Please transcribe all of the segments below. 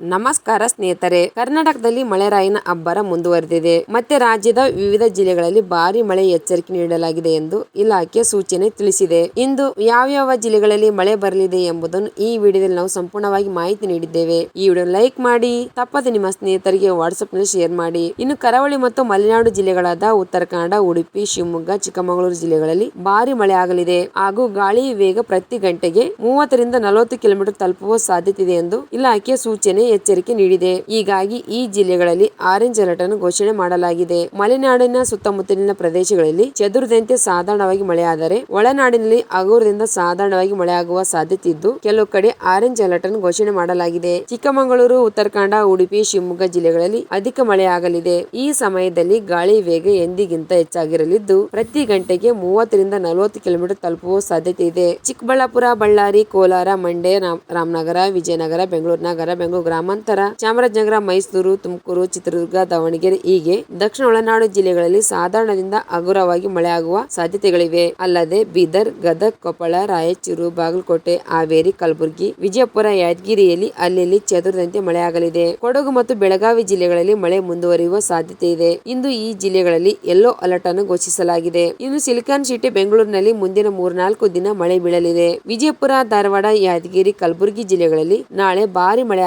ನಮಸ್ಕಾರ ಸ್ನೇಹಿತರೆ. ಕರ್ನಾಟಕದಲ್ಲಿ ಮಳೆರಾಯನ ಅಬ್ಬರ ಮುಂದುವರೆದಿದೆ. ಮತ್ತೆ ರಾಜ್ಯದ ವಿವಿಧ ಜಿಲ್ಲೆಗಳಲ್ಲಿ ಭಾರಿ ಮಳೆ ಎಚ್ಚರಿಕೆ ನೀಡಲಾಗಿದೆ ಎಂದು ಇಲಾಖೆ ಸೂಚನೆ ತಿಳಿಸಿದೆ. ಇಂದು ಯಾವ್ಯಾವ ಜಿಲ್ಲೆಗಳಲ್ಲಿ ಮಳೆ ಬರಲಿದೆ ಎಂಬುದನ್ನು ಈ ವಿಡಿಯೋದಲ್ಲಿ ನಾವು ಸಂಪೂರ್ಣವಾಗಿ ಮಾಹಿತಿ ನೀಡಿದ್ದೇವೆ. ಈ ವಿಡಿಯೋ ಲೈಕ್ ಮಾಡಿ, ತಪ್ಪದೆ ನಿಮ್ಮ ಸ್ನೇಹಿತರಿಗೆ ವಾಟ್ಸ್ಆಪ್ನಲ್ಲಿ ಶೇರ್ ಮಾಡಿ. ಇನ್ನು ಕರಾವಳಿ ಮತ್ತು ಮಲೆನಾಡು ಜಿಲ್ಲೆಗಳಾದ ಉತ್ತರ ಕನ್ನಡ ಉಡುಪಿ, ಶಿವಮೊಗ್ಗ, ಚಿಕ್ಕಮಗಳೂರು ಜಿಲ್ಲೆಗಳಲ್ಲಿ ಭಾರಿ ಮಳೆ ಆಗಲಿದೆ. ಹಾಗೂ ಗಾಳಿ ವೇಗ ಪ್ರತಿ ಗಂಟೆಗೆ ಮೂವತ್ತರಿಂದ ನಲವತ್ತು ಕಿಲೋಮೀಟರ್ ತಲುಪುವ ಸಾಧ್ಯತೆ ಇದೆ ಎಂದು ಇಲಾಖೆ ಸೂಚನೆ ಎಚ್ಚರಿಕೆ ನೀಡಿದೆ. ಹೀಗಾಗಿ ಈ ಜಿಲ್ಲೆಗಳಲ್ಲಿ ಆರೆಂಜ್ ಅಲರ್ಟ್ ಅನ್ನು ಘೋಷಣೆ ಮಾಡಲಾಗಿದೆ. ಮಲೆನಾಡಿನ ಸುತ್ತಮುತ್ತಲಿನ ಪ್ರದೇಶಗಳಲ್ಲಿ ಚದುರದಂತೆ ಸಾಧಾರಣವಾಗಿ ಮಳೆಯಾದರೆ ಒಳನಾಡಿನಲ್ಲಿ ಹಗುರದಿಂದ ಸಾಧಾರಣವಾಗಿ ಮಳೆಯಾಗುವ ಸಾಧ್ಯತೆ ಇದ್ದು ಕೆಲವು ಕಡೆ ಆರೆಂಜ್ ಅಲರ್ಟ್ ಅನ್ನು ಘೋಷಣೆ ಮಾಡಲಾಗಿದೆ. ಚಿಕ್ಕಮಗಳೂರು, ಉತ್ತರಾಖಂಡ, ಉಡುಪಿ, ಶಿವಮೊಗ್ಗ ಜಿಲ್ಲೆಗಳಲ್ಲಿ ಅಧಿಕ ಮಳೆಯಾಗಲಿದೆ. ಈ ಸಮಯದಲ್ಲಿ ಗಾಳಿ ವೇಗ ಎಂದಿಗಿಂತ ಹೆಚ್ಚಾಗಿರಲಿದ್ದು, ಪ್ರತಿ ಗಂಟೆಗೆ ಮೂವತ್ತರಿಂದ ನಲವತ್ತು ಕಿಲೋಮೀಟರ್ ತಲುಪುವ ಸಾಧ್ಯತೆ ಇದೆ ಚಿಕ್ಕಬಳ್ಳಾಪುರ, ಬಳ್ಳಾರಿ, ಕೋಲಾರ, ಮಂಡ್ಯ ರಾಮ್- ರಾಮನಗರ, ವಿಜಯನಗರ, ಬೆಂಗಳೂರು ನಗರ, ಬೆಂಗಳೂರು ಗ್ರಾಮಾಂತರ ಚಾಮರಾಜನಗರ, ಮೈಸೂರು, ತುಮಕೂರು, ಚಿತ್ರದುರ್ಗ, ದಾವಣಗೆರೆ ಹೀಗೆ ದಕ್ಷಿಣ ಒಳನಾಡು ಜಿಲ್ಲೆಗಳಲ್ಲಿ ಸಾಧಾರಣದಿಂದ ಹಗುರವಾಗಿ ಮಳೆಯಾಗುವ ಸಾಧ್ಯತೆಗಳಿವೆ. ಅಲ್ಲದೆ ಬೀದರ್, ಗದಗ್, ಕೊಪ್ಪಳ, ರಾಯಚೂರು, ಬಾಗಲಕೋಟೆ, ಹಾವೇರಿ, ಕಲಬುರಗಿ, ವಿಜಯಪುರ, ಯಾದಗಿರಿಯಲ್ಲಿ ಅಲ್ಲಲ್ಲಿ ಚದುರದಂತೆ ಮಳೆಯಾಗಲಿದೆ. ಕೊಡಗು ಮತ್ತು ಬೆಳಗಾವಿ ಜಿಲ್ಲೆಗಳಲ್ಲಿ ಮಳೆ ಮುಂದುವರಿಯುವ ಸಾಧ್ಯತೆ ಇದೆ. ಇಂದು ಈ ಜಿಲ್ಲೆಗಳಲ್ಲಿ ಯೆಲ್ಲೋ ಅಲರ್ಟ್ ಅನ್ನು ಘೋಷಿಸಲಾಗಿದೆ. ಇನ್ನು ಸಿಲಿಕಾನ್ ಸಿಟಿ, ಬೆಂಗಳೂರಿನಲ್ಲಿ ಮುಂದಿನ ಮೂರ್ನಾಲ್ಕು ದಿನ ಮಳೆ ಬೀಳಲಿದೆ. ವಿಜಯಪುರ, ಧಾರವಾಡ, ಯಾದಗಿರಿ, ಕಲಬುರಗಿ ಜಿಲ್ಲೆಗಳಲ್ಲಿ ನಾಳೆ ಭಾರಿ ಮಳೆ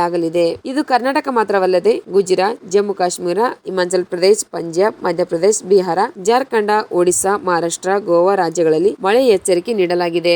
ಇದು. ಕರ್ನಾಟಕ ಮಾತ್ರವಲ್ಲದೆ ಗುಜರಾತ್, ಜಮ್ಮು ಕಾಶ್ಮೀರ, ಹಿಮಾಚಲ ಪ್ರದೇಶ, ಪಂಜಾಬ್ ಮಧ್ಯಪ್ರದೇಶ ಬಿಹಾರ, ಜಾರ್ಖಂಡ ಒಡಿಶಾ ಮಹಾರಾಷ್ಟ್ರ, ಗೋವಾ ರಾಜ್ಯಗಳಲ್ಲಿ ಮಳೆ ಎಚ್ಚರಿಕೆ ನೀಡಲಾಗಿದೆ.